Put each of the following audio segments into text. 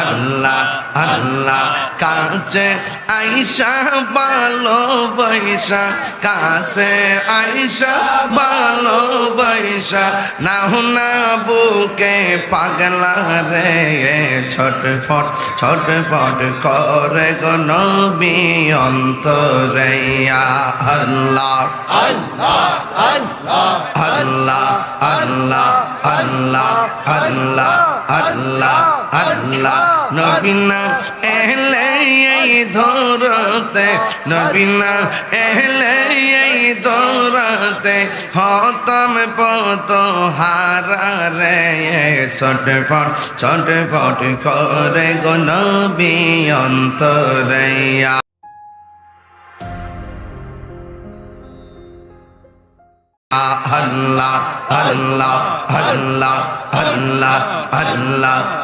আল্লাহ আল্লাহ, কাছে আইসা ভালো বৈশা, কাছে আইসা ভালো বৈশা না বুকে পাগলা রে ছোট ফট ছোট ফট করে গো নবী অন্তরে আল্লাহ। আল্লাহ আল্লাহ আল্লাহ আল্লাহ আল্লাহ আল্লাহ। আল্লাহ নবীনা এহলে এই ধরতে নবীনা এহলে এই দৌড়াতে হতম পত হারা ফট ছটফট ছটফট করে গো নবী অন্তরাইয়া Allah, Allah, Allah, Allah, Allah, Allah.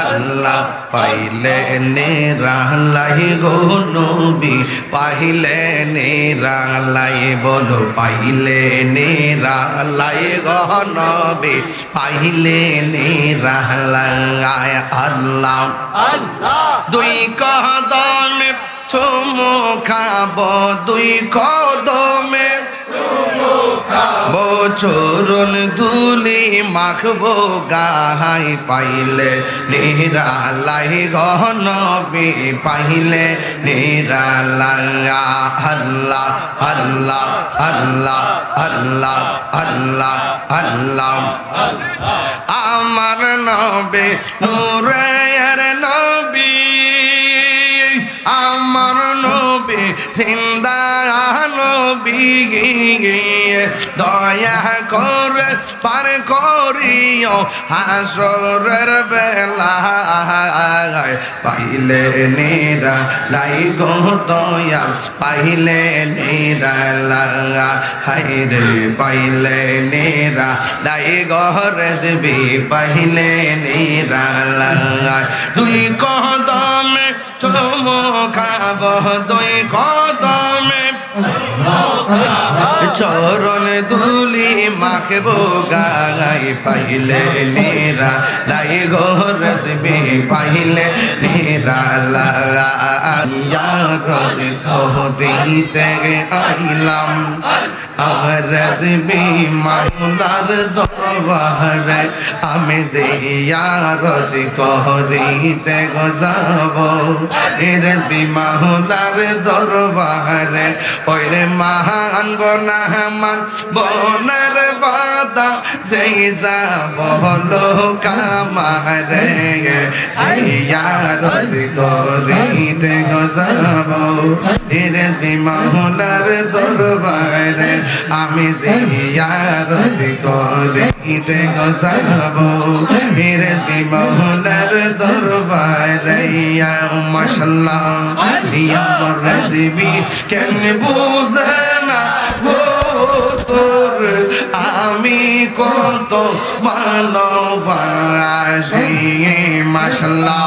আল্লাহ পাইলে নেরালাই গো নবী, পাইলে নেরালাই বলো পাইলে নেরালাই গো নবী, পাইলে নেরালাই আল্লাহ আল্লাহ। দুই কদমে চুমু খাব, দুই কদমে বচরণ ধুলি মাখবো গাহাই পাইলে, নিরালাই গহনবি পাইলে, নিরালাই, আল্লাহ আল্লাহ আল্লাহ আল্লাহ আল্লাহ আল্লাহ। আমার নবে, নূরের নবী, আমার নবী, জিন্দা নবী দয়া করে পার করিও হাসরের বেলা পাইলে নেরা লাই গো দয়া পাইলে নেরা লাগা হাইরে পাইলে নেরা লাই গো রেসবি পাইলে নেরা লাগা দুই কদমে চমো খাব, দুই কদমে চরণ দুলি মাকে গাই পাইলে নিরা লাই গো পাইলে নিরা লাইয়া আইলাম আমার রসবি মাহুলার দরবারে আমি যে ইয়ারদ কহরিতে গজাব। রসবি মাহুলার দরবারে ওই রে মহান বনামান বনার বাদা সেই যাব হলো কামারে। সেই ইয়ারদ করিতে গজাব। ধীরেজ বিমাহুলার দরবারে আমি জিয়ারত করিতে গসাব। ধীরেজ বিমাহুলার দরবারে ইয়া মাশাল্লাহ ইয়া রেসিপি কেন বুঝানা ও তোর? আমি কত ভালোবাসি মাশাল্লাহ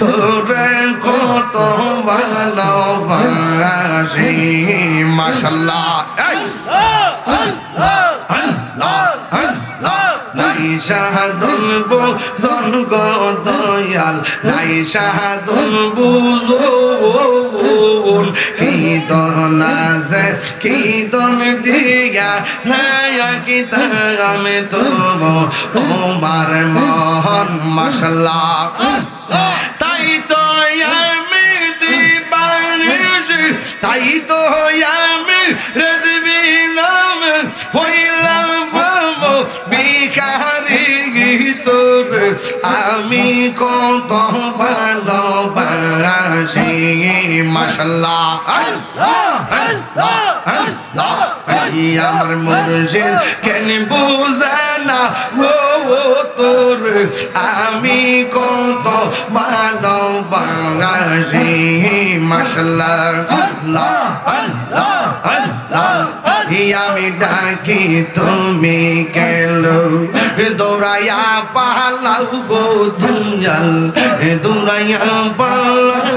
তোরে কত ভালোবাসি, মাশাল্লাহ। এই। নাই শাহাদন বুজন গো দয়াল। নাই শাহাদন বুজন কি দন আছে কি দন দিয়া রায়া কি তাগামে তো ওমার মোহন তো আমি দিবানিছি তাই তো আমি রেজবি নাম হইলাম বাবু বিকারি তোর আমি কত ভালোবাসি মাশাল্লাহ আমার মুর্শিদ কেন বুঝে না ও ও তোর আমি কত ভালোবাসি মশলা আল্লাহ আল্লাহ আল্লাহ। আমি ডাকি তুমি গেল দৌড়াইয়া পালাও গো দুঞ্জাল দৌড়াইয়া পালাও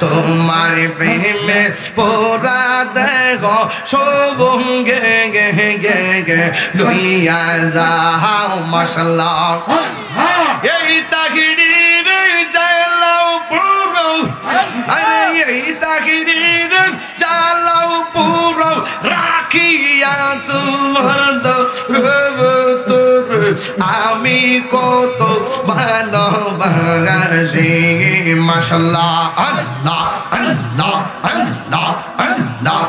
তোমার প্রেমে পোরা দেহ সবঙ্গে গে গে গে লইয়া যাও মশলা এই তাহিরির রাখিয়া তোমার তোর আমি কত ভালোবাসি মাশাল্লাহ আল্লাহ আল্লাহ আল্লাহ আল্লাহ